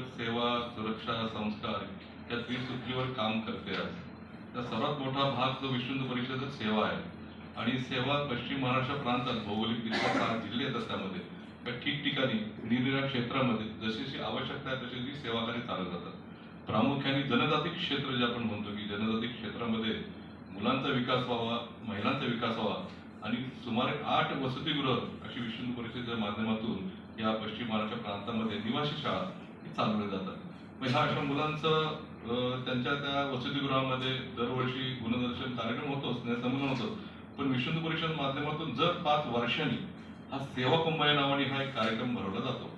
परिषद सेवा सुरक्षा संस्कार या त्रिसूत्रीवर काम करते आज. त्या सर्वात मोठा भाग जो विश्व हिंदू परिषद सेवा आहे. आणि सेवा पश्चिम महाराष्ट्र प्रांतात भौगोलिकदृष्ट्या सात जिल्हे येतात त्यामध्ये त्या ठिकठिकाणी निरनिराळ्या क्षेत्रामध्ये जशी जशी आवश्यकता आहे तशी ती सेवा कार्य चालत जातात. प्रामुख्याने जनजातिक क्षेत्र जे आपण म्हणतो की जनजातिक क्षेत्रामध्ये मुलांचा विकास व्हावा महिलांचा विकास व्हावा आणि सुमारे आठ वसतिगृह अशी विश्व परिषदेच्या माध्यमातून या पश्चिम महाराष्ट्र प्रांतामध्ये निवासी शाळा चालवले जातात. मग ह्या अशा मुलांचं त्यांच्या त्या वसतिगृहामध्ये दरवर्षी गुणदर्शन कार्यक्रम होतोच समजून होतं. पण विश्व परिषद माध्यमातून जर पाच वर्षांनी हा सेवा कुंभ या नावाने हा एक कार्यक्रम भरवला जातो.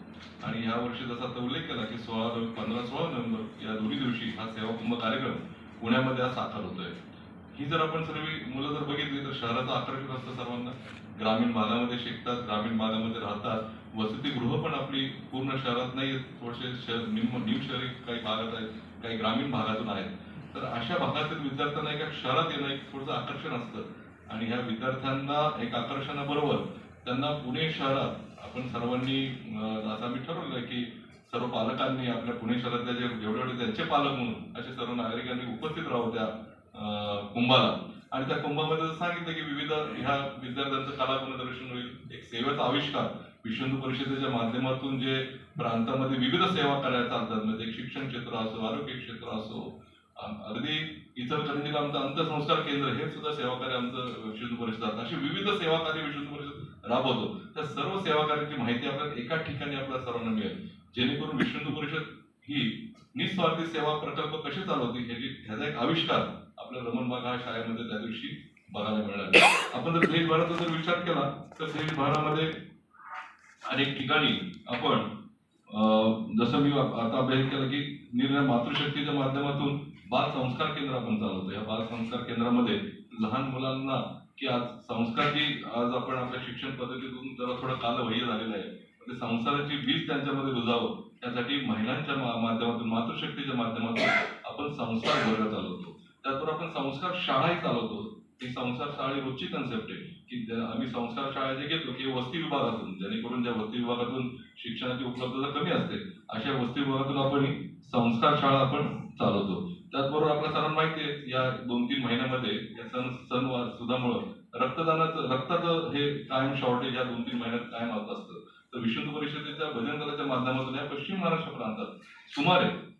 आणि या वर्षी जसा आता उल्लेख केला की सोळा पंधरा सोळा नोव्हेंबर या दोन्ही दिवशी हा सेवा कुंभ कार्यक्रम पुण्यामध्ये आज साकार होतोय. ही जर आपण सर्व मुलं जर बघितली तर शहराचं आकर्षण असतं सर्वांना ग्रामीण भागामध्ये शिकतात ग्रामीण भागामध्ये राहतात. वसतिगृह पण आपली पूर्ण शहरात नाही थोडेसे शहर निम निम शहरी काही भागात आहेत काही ग्रामीण भागातून आहेत. तर अशा भागातील विद्यार्थ्यांना एका शहरात येणं एक थोडंसं आकर्षण असतं. आणि ह्या विद्यार्थ्यांना एक आकर्षणाबरोबर त्यांना पुणे शहरात आपण सर्वांनी असं आम्ही ठरवलं की सर्व पालकांनी आपल्या पुणे शहरातल्या जे जेवढे त्यांचे पालक म्हणून असे सर्व नागरिकांनी उपस्थित राहू द्या. कुंभाला. आणि त्या कुंभामध्ये सांगितलं की विविध ह्या विद्यार्थ्यांचं कला गुणदर्शन होईल. एक सेवेचा आविष्कार विश्व हिंदू परिषदेच्या माध्यमातून जे प्रांतामध्ये विविध सेवा करायला चालतात म्हणजे एक शिक्षण क्षेत्र असो आरोग्य क्षेत्र असो अगदी अगदी इचलकरंजीला आमचं अंतसंस्कार केंद्र हे सुद्धा सेवा कार्य आमचं विश्व हिंदू परिषद अशी विविध सेवा कार्य विश्व हिंदू परिषद राबवतो. त्या सर्व सेवा कार्याची माहिती आपल्याला एका ठिकाणी आपल्याला सर्वांना मिळेल. जेणेकरून विश्व हिंदू परिषद ही निस्वार्थी सेवा प्रकल्प कसे चालवते ह्याची ह्याचा एक आविष्कार आपल्या रमणबाग हा शाळेमध्ये त्या दिवशी बघायला मिळाला. आपण जर देशभराचा जर विचार केला तर देशभरामध्ये अनेक ठिकाणी आपण जसं मी आता अभ्यास केला की निर्णय मातृशक्तीच्या माध्यमातून बाल संस्कार केंद्र आपण चालवतो. या बाल संस्कार केंद्रामध्ये लहान मुलांना की आज संस्कार जी आज आपण आपल्या शिक्षण पद्धतीतून जरा थोडं कालबाह्य झालेलं आहे ते संसाराची बीज त्यांच्यामध्ये रुजावं त्यासाठी महिलांच्या माध्यमातून मातृशक्तीच्या माध्यमातून आपण संस्कार वर्ग चालवतो त्याचबरोबर आपण संस्कार शाळाही चालवतो. ही संस्कार शाळा रोजची कन्सेप्ट आहे. की आम्ही संस्कार शाळा जे घेतो की वस्ती विभागातून जेणेकरून ज्या वस्ती विभागातून शिक्षणाची उपलब्धता कमी असते अशा वस्ती विभागातून आपण ही संस्कार शाळा आपण चालवतो. त्याचबरोबर आपल्या सर्वांना माहिती आहे या दोन तीन महिन्यामध्ये या सण सणवार सुद्धामुळं रक्तदानाचं रक्ताचं हे कायम शॉर्टेज या दोन तीन महिन्यात कायम होत असतं. तर विश्व परिषदेच्या भजन दलाच्या माध्यमातून या पश्चिम महाराष्ट्र प्रांतात सुमारे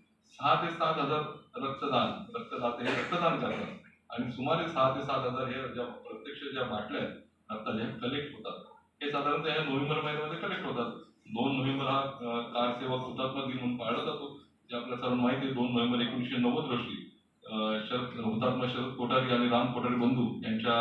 सहा ते सात हजार रक्तदान रक्तदाते हे रक्तदान करतात. आणि सुमारे सहा ते सात हजार हे ज्या प्रत्यक्ष ज्या बाटल्या आहेत रक्ताच्या कलेक्ट होतात. हे साधारणतः या नोव्हेंबर महिन्यामध्ये कलेक्ट होतात. दोन नोव्हेंबर हा कार सेवा हुतात्मा दिन म्हणून पाळला जातो. जे आपल्या सर्वांना माहिती आहे दोन नोव्हेंबर एकोणीसशे नव्वद रोजी शरद हुतात्मा शरद कोठारी आणि राम कोठारी बंधू यांच्या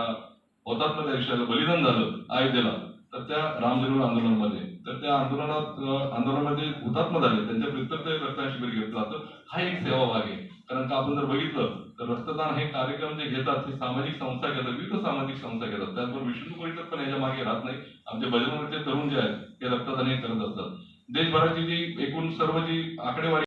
हुतात्मा त्या बलिदान झालं. अयोध्येला तर त्या रामजन्म आंदोलनामध्ये. तर त्या आंदोलनात आंदोलनामध्ये हुतात्मा झाले. त्यांच्या प्रित्यर्थ रक्तदान शिबिर घेतलं जातं. हा एक सेवा भाग आहे. कारण का आपण जर बघितलं तर रक्तदान हे कार्यक्रम जे घेतात हे सामाजिक संस्था घेतात विविध सामाजिक संस्था घेतात. त्याचबरोबर विष्णू परिषद पण याच्या मागे राहत नाही आमचे भजनवरचे तरुण जे आहेत ते रक्तदान हे करत असतात. देशभराची जी एकूण सर्व जी आकडेवारी